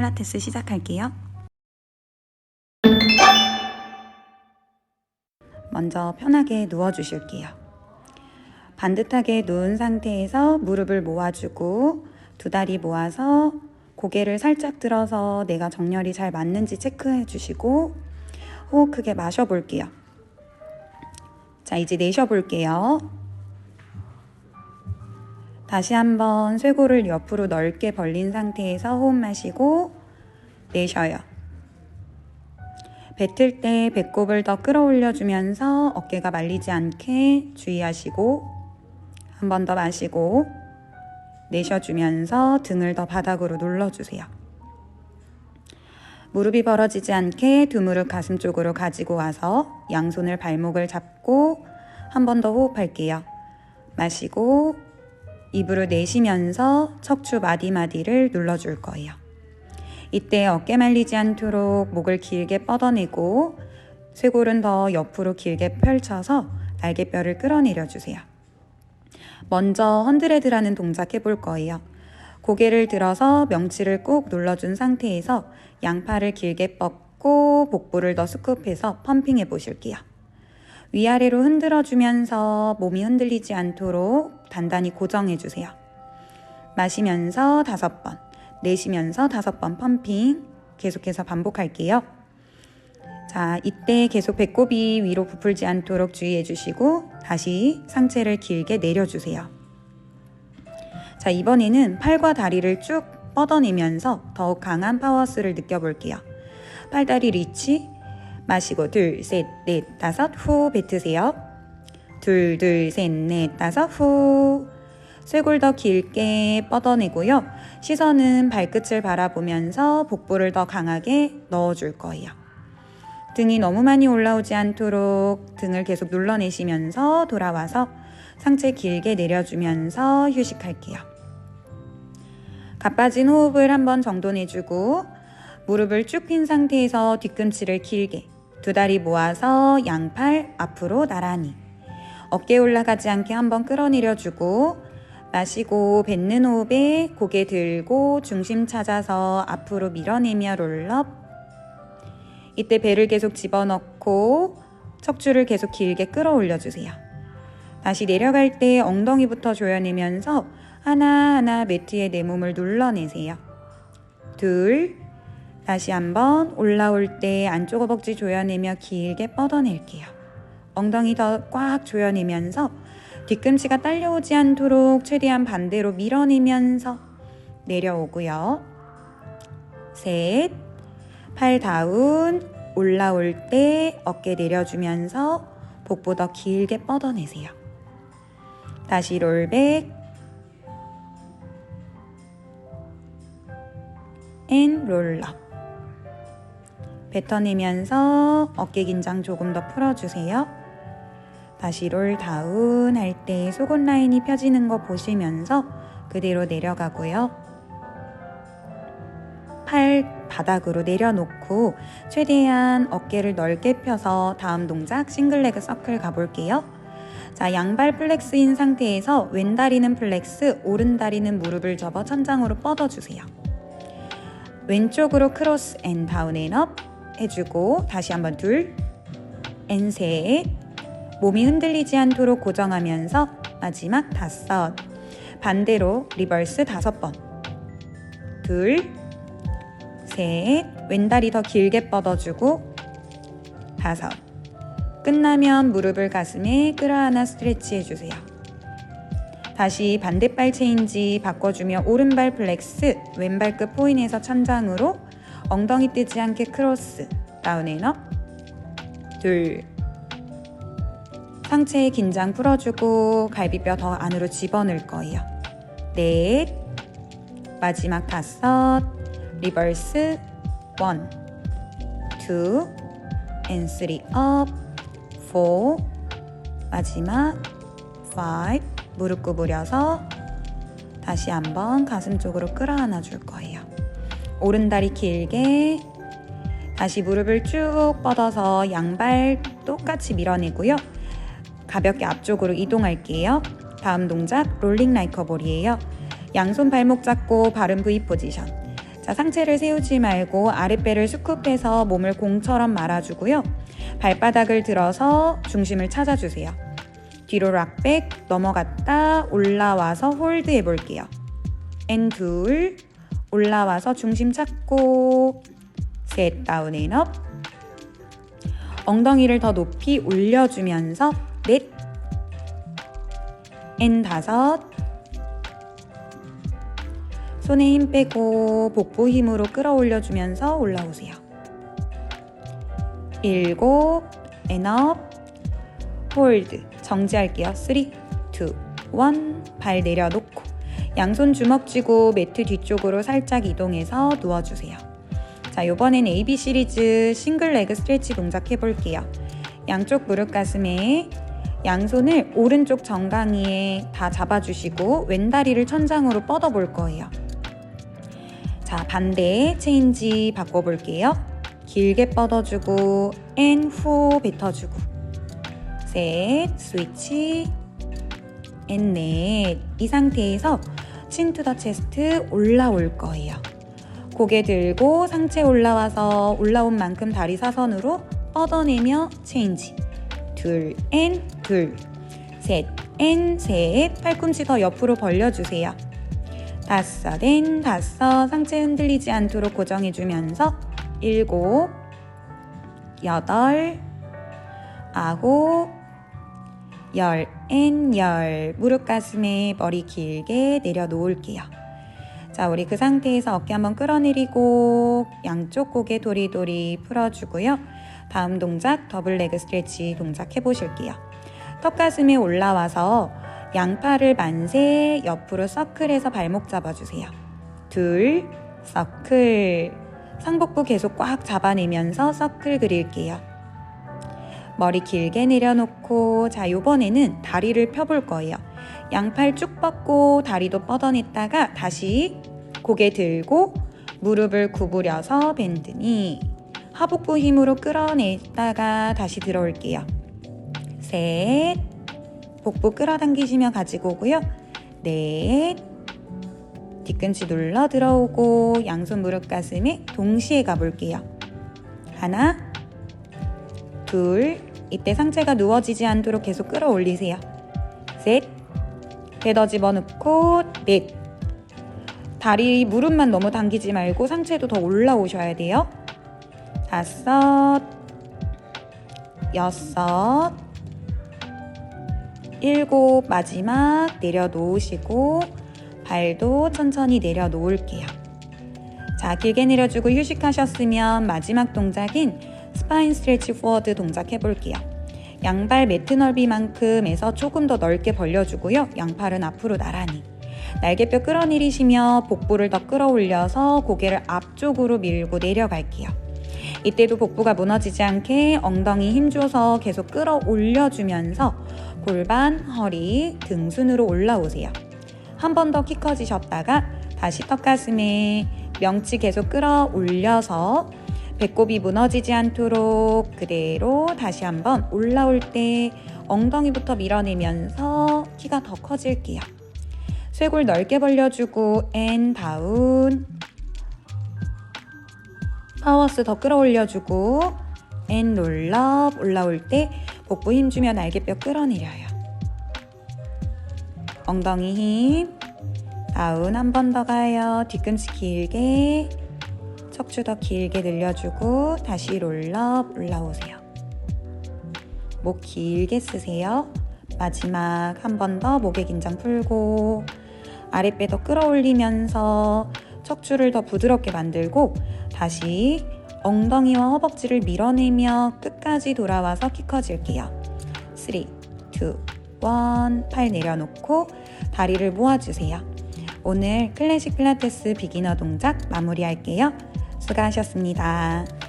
필라테스 시작할게요. 먼저 편하게 누워 주실게요. 반듯하게 누운 상태에서 무릎을 모아주고 두 다리 모아서 고개를 살짝 들어서 내가 정렬이 잘 맞는지 체크해 주시고 호흡 크게 마셔 볼게요. 자, 이제 내쉬어 볼게요. 다시 한번 쇄골을 옆으로 넓게 벌린 상태에서 호흡 마시고 내쉬어요. 뱉을 때 배꼽을 더 끌어올려 주면서 어깨가 말리지 않게 주의하시고 한 번 더 마시고 내쉬어주면서 등을 더 바닥으로 눌러주세요. 무릎이 벌어지지 않게 두 무릎 가슴 쪽으로 가지고 와서 양손을 발목을 잡고 한 번 더 호흡할게요. 마시고 입으로 내쉬면서 척추 마디마디를 눌러줄 거예요. 이때 어깨 말리지 않도록 목을 길게 뻗어내고 쇄골은 더 옆으로 길게 펼쳐서 날개뼈를 끌어내려 주세요. 먼저 헌드레드라는 동작 해볼 거예요. 고개를 들어서 명치를 꾹 눌러준 상태에서 양팔을 길게 뻗고 복부를 더 스쿱해서 펌핑해 보실게요. 위아래로 흔들어 주면서 몸이 흔들리지 않도록 단단히 고정해 주세요. 마시면서 다섯 번, 내쉬면서 다섯 번 펌핑 계속해서 반복할게요. 자, 이때 계속 배꼽이 위로 부풀지 않도록 주의해 주시고 다시 상체를 길게 내려주세요. 자, 이번에는 팔과 다리를 쭉 뻗어내면서 더욱 강한 파워스를 느껴볼게요. 팔다리 리치 마시고 둘, 셋, 넷, 다섯 후 뱉으세요. 둘, 둘, 셋, 넷, 다섯 후 쇄골 더 길게 뻗어내고요. 시선은 발끝을 바라보면서 복부를 더 강하게 넣어줄 거예요. 등이 너무 많이 올라오지 않도록 등을 계속 눌러내시면서 돌아와서 상체 길게 내려주면서 휴식할게요. 가빠진 호흡을 한번 정도 내주고 무릎을 쭉 핀 상태에서 뒤꿈치를 길게 두 다리 모아서 양팔 앞으로 나란히 어깨 올라가지 않게 한번 끌어내려주고 마시고 뱉는 호흡에 고개 들고 중심 찾아서 앞으로 밀어내며 롤업 이때 배를 계속 집어넣고 척추를 계속 길게 끌어올려 주세요. 다시 내려갈 때 엉덩이부터 조여내면서 하나하나 매트에 내 몸을 눌러내세요. 둘, 다시 한번 올라올 때 안쪽 허벅지 조여내며 길게 뻗어낼게요. 엉덩이 더 꽉 조여내면서 뒤꿈치가 딸려오지 않도록 최대한 반대로 밀어내면서 내려오고요. 셋, 팔 다운, 올라올 때 어깨 내려주면서 복부 더 길게 뻗어내세요. 다시 롤백, 앤 롤업. 뱉어내면서 어깨 긴장 조금 더 풀어주세요. 다시 롤 다운 할 때 속옷 라인이 펴지는 거 보시면서 그대로 내려가고요. 팔 바닥으로 내려놓고 최대한 어깨를 넓게 펴서 다음 동작 싱글레그 서클 가볼게요. 자, 양발 플렉스인 상태에서 왼 다리는 플렉스, 오른 다리는 무릎을 접어 천장으로 뻗어주세요. 왼쪽으로 크로스 앤 다운 앤 업 해주고 다시 한번 둘, 앤 셋, 몸이 흔들리지 않도록 고정하면서 마지막 다섯, 반대로 리버스 다섯 번, 둘, 셋, 왼다리 더 길게 뻗어주고 다섯. 끝나면 무릎을 가슴에 끌어안아 스트레치 해주세요. 다시 반대발 체인지 바꿔주며 오른발 플렉스, 왼발 끝 포인에서 천장으로 엉덩이 뜨지 않게 크로스, 다운앤업, 둘, 상체의 긴장 풀어주고 갈비뼈 더 안으로 집어넣을 거예요. 넷, 마지막 다섯, 리버스, 원, 투, 앤 쓰리 업, 포, 마지막 파이브, 무릎 구부려서 다시 한번 가슴 쪽으로 끌어안아 줄 거예요. 오른 다리 길게 다시 무릎을 쭉 뻗어서 양발 똑같이 밀어내고요. 가볍게 앞쪽으로 이동할게요. 다음 동작 롤링 라이커 볼이에요. 양손 발목 잡고 바른 V 포지션. 자, 자, 상체를 세우지 말고 아랫배를 스쿱해서 몸을 공처럼 말아주고요. 발바닥을 들어서 중심을 찾아주세요. 뒤로 락백 넘어갔다 올라와서 홀드 해볼게요. 앤 둘, 올라와서 중심 찾고 셋 다운 앤 업 엉덩이를 더 높이 올려주면서 넷, 앤 다섯 손에 힘 빼고 복부 힘으로 끌어올려 주면서 올라오세요. 일곱, 앤업, 홀드, 정지할게요. 3, 2, 1, 발 내려놓고 양손 주먹 쥐고 매트 뒤쪽으로 살짝 이동해서 누워 주세요. 자, 요번엔 AB 시리즈 싱글 레그 스트레치 동작 해 볼게요. 양쪽 무릎 가슴에 양손을 오른쪽 정강이에 다 잡아주시고 왼다리를 천장으로 뻗어볼 거예요. 자, 반대 체인지 바꿔볼게요. 길게 뻗어주고 앤 후 뱉어주고 셋 스위치 앤 넷 이 상태에서 친 투 더 체스트 올라올 거예요. 고개 들고 상체 올라와서 올라온 만큼 다리 사선으로 뻗어내며 체인지 둘 앤 둘 셋 앤 셋 팔꿈치 더 옆으로 벌려주세요. 다섯 앤 다섯 상체 흔들리지 않도록 고정해주면서 일곱 여덟 아홉 열 앤 열 무릎 가슴에 머리 길게 내려놓을게요. 자, 우리 그 상태에서 어깨 한번 끌어내리고 양쪽 고개 도리도리 풀어주고요. 다음 동작 더블 레그 스트레치 동작 해보실게요. 턱 가슴에 올라와서 양팔을 만세 옆으로 서클해서 발목 잡아주세요. 둘, 서클. 상복부 계속 꽉 잡아내면서 서클 그릴게요. 머리 길게 내려놓고 자 요번에는 다리를 펴볼 거예요. 양팔 쭉 뻗고 다리도 뻗어냈다가 다시 고개 들고 무릎을 구부려서 밴드니 하복부 힘으로 끌어냈다가 다시 들어올게요. 셋 복부 끌어당기시며 가지고 오고요. 넷 뒤꿈치 눌러 들어오고 양손 무릎 가슴에 동시에 가볼게요. 하나 둘 이때 상체가 누워지지 않도록 계속 끌어올리세요. 셋, 배 더 집어넣고 넷. 다리 무릎만 너무 당기지 말고 상체도 더 올라오셔야 돼요. 다섯, 여섯, 일곱 마지막 내려놓으시고 발도 천천히 내려놓을게요. 자, 길게 내려주고 휴식하셨으면 마지막 동작인 스파인 스트레치 포워드 동작 해볼게요. 양발 매트 넓이만큼에서 조금 더 넓게 벌려주고요. 양팔은 앞으로 나란히. 날개뼈 끌어내리시며 복부를 더 끌어올려서 고개를 앞쪽으로 밀고 내려갈게요. 이때도 복부가 무너지지 않게 엉덩이 힘줘서 계속 끌어올려주면서 골반, 허리, 등순으로 올라오세요. 한 번 더 키 커지셨다가 다시 턱가슴에 명치 계속 끌어올려서 배꼽이 무너지지 않도록 그대로 다시 한번 올라올 때 엉덩이부터 밀어내면서 키가 더 커질게요. 쇄골 넓게 벌려주고 앤 다운 파워스 더 끌어올려주고 앤 롤업 올라올 때 복부 힘주며 날개뼈 끌어내려요. 엉덩이 힘 다운 한 번 더 가요. 뒤꿈치 길게 척추 더 길게 늘려주고 다시 롤업 올라오세요. 목 길게 쓰세요. 마지막 한 번 더 목의 긴장 풀고 아랫배 더 끌어올리면서 척추를 더 부드럽게 만들고 다시 엉덩이와 허벅지를 밀어내며 끝까지 돌아와서 키 커질게요. 3, 2, 1, 팔 내려놓고 다리를 모아주세요. 오늘 클래식 필라테스 비기너 동작 마무리할게요. 수고하셨습니다.